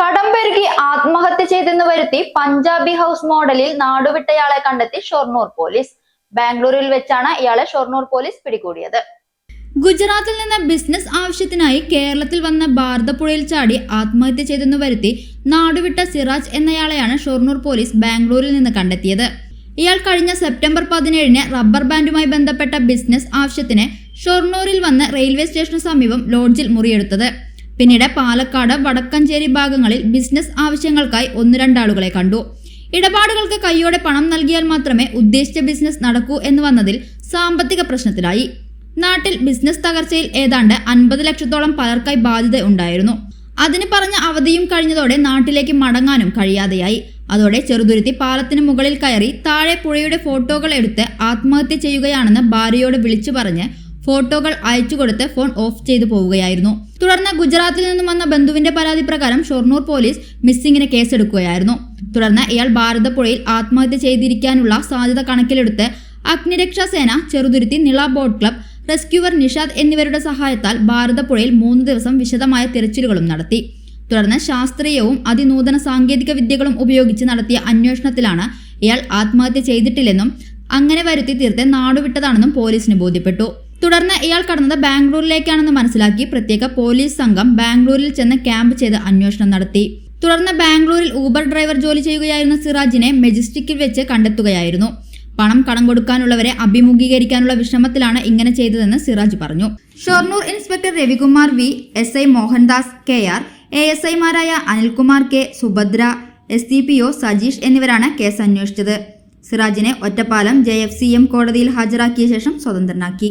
കടം പെരുകി ആത്മഹത്യ ചെയ്തെന്ന് വരുത്തി പഞ്ചാബി ഹൗസ് മോഡലിൽ നാടുവിട്ടയാളെ കണ്ടെത്തി ഷൊർണൂർ പോലീസ്. ബാംഗ്ലൂരിൽ വെച്ചാണ് ഇയാളെ ഷൊർണൂർ പോലീസ് പിടികൂടിയത്. ഗുജറാത്തിൽ നിന്ന് ബിസിനസ് ആവശ്യത്തിനായി കേരളത്തിൽ വന്ന ഭാരതപ്പുഴയിൽ ചാടി ആത്മഹത്യ ചെയ്തെന്ന് വരുത്തി നാടുവിട്ട സിറാജ് എന്നയാളെയാണ് ഷൊർണൂർ പോലീസ് ബാംഗ്ലൂരിൽ നിന്ന് കണ്ടെത്തിയത്. ഇയാൾ കഴിഞ്ഞ സെപ്റ്റംബർ പതിനേഴിന് റബ്ബർ ബാൻഡുമായി ബന്ധപ്പെട്ട ബിസിനസ് ആവശ്യത്തിന് ഷൊർണൂരിൽ വന്ന് റെയിൽവേ സ്റ്റേഷന് സമീപം ലോഡ്ജിൽ മുറിയെടുത്തത്. പിന്നീട് പാലക്കാട് വടക്കഞ്ചേരി ഭാഗങ്ങളിൽ ബിസിനസ് ആവശ്യങ്ങൾക്കായി ഒന്ന് രണ്ടാളുകളെ കണ്ടു. ഇടപാടുകൾക്ക് കൈയോടെ പണം നൽകിയാൽ മാത്രമേ ഉദ്ദേശിച്ച ബിസിനസ് നടക്കൂ എന്ന് വന്നതിൽ സാമ്പത്തിക പ്രശ്നത്തിലായി. നാട്ടിൽ ബിസിനസ് തകർച്ചയിൽ ഏതാണ്ട് അൻപത് ലക്ഷത്തോളം പലർക്കായി ബാധ്യത ഉണ്ടായിരുന്നു. അതിന് പറഞ്ഞ അവധിയും കഴിഞ്ഞതോടെ നാട്ടിലേക്ക് മടങ്ങാനും കഴിയാതെയായി. അതോടെ ചെറുതുരുത്തി പാലത്തിന് മുകളിൽ കയറി താഴെ പുഴയുടെ ഫോട്ടോകൾ എടുത്ത് ആത്മഹത്യ ചെയ്യുകയാണെന്ന് ഭാര്യയോട് വിളിച്ചു പറഞ്ഞ് ഫോട്ടോകൾ അയച്ചു കൊടുത്ത് ഫോൺ ഓഫ് ചെയ്തു പോവുകയായിരുന്നു. തുടർന്ന് ഗുജറാത്തിൽ നിന്നും വന്ന ബന്ധുവിന്റെ പരാതി പ്രകാരം ഷൊർണൂർ പോലീസ് മിസ്സിംഗിന് കേസെടുക്കുകയായിരുന്നു. തുടർന്ന് ഇയാൾ ഭാരതപ്പുഴയിൽ ആത്മഹത്യ ചെയ്തിരിക്കാനുള്ള സാധ്യത കണക്കിലെടുത്ത് അഗ്നിരക്ഷാ സേന Cheruthuruthy Nila boat club rescuer Nishad എന്നിവരുടെ സഹായത്താൽ ഭാരതപ്പുഴയിൽ മൂന്ന് ദിവസം വിശദമായ തിരച്ചിലുകളും നടത്തി. തുടർന്ന് ശാസ്ത്രീയവും അതിനൂതന സാങ്കേതിക വിദ്യകളും ഉപയോഗിച്ച് നടത്തിയ അന്വേഷണത്തിലാണ് ഇയാൾ ആത്മഹത്യ ചെയ്തിട്ടില്ലെന്നും അങ്ങനെ വരുത്തി തീർത്ത് നാടുവിട്ടതാണെന്നും പോലീസിന് ബോധ്യപ്പെട്ടു. തുടർന്ന് ഇയാൾ കടന്നത് ബാംഗ്ലൂരിലേക്കാണെന്ന് മനസ്സിലാക്കി പ്രത്യേക പോലീസ് സംഘം ബാംഗ്ലൂരിൽ ചെന്ന് ക്യാമ്പ് ചെയ്ത് അന്വേഷണം നടത്തി. തുടർന്ന് ബാംഗ്ലൂരിൽ ഊബർ ഡ്രൈവർ ജോലി ചെയ്യുകയായിരുന്ന സിറാജിനെ മെജിസ്റ്റിക്കിൽ വെച്ച് കണ്ടെത്തുകയായിരുന്നു. പണം കടം കൊടുക്കാനുള്ളവരെ അഭിമുഖീകരിക്കാനുള്ള വിഷമത്തിലാണ് ഇങ്ങനെ ചെയ്തതെന്ന് സിറാജ് പറഞ്ഞു. Shoranur inspector Ravikumar V S I Mohandas K R A S ഐമാരായ Anilkumar K Subhadra S D P O Sajeesh എന്നിവരാണ് കേസ് അന്വേഷിച്ചത്. സിറാജിനെ Ottapalam J F C M കോടതിയിൽ ഹാജരാക്കിയ ശേഷം സ്വതന്ത്രനാക്കി.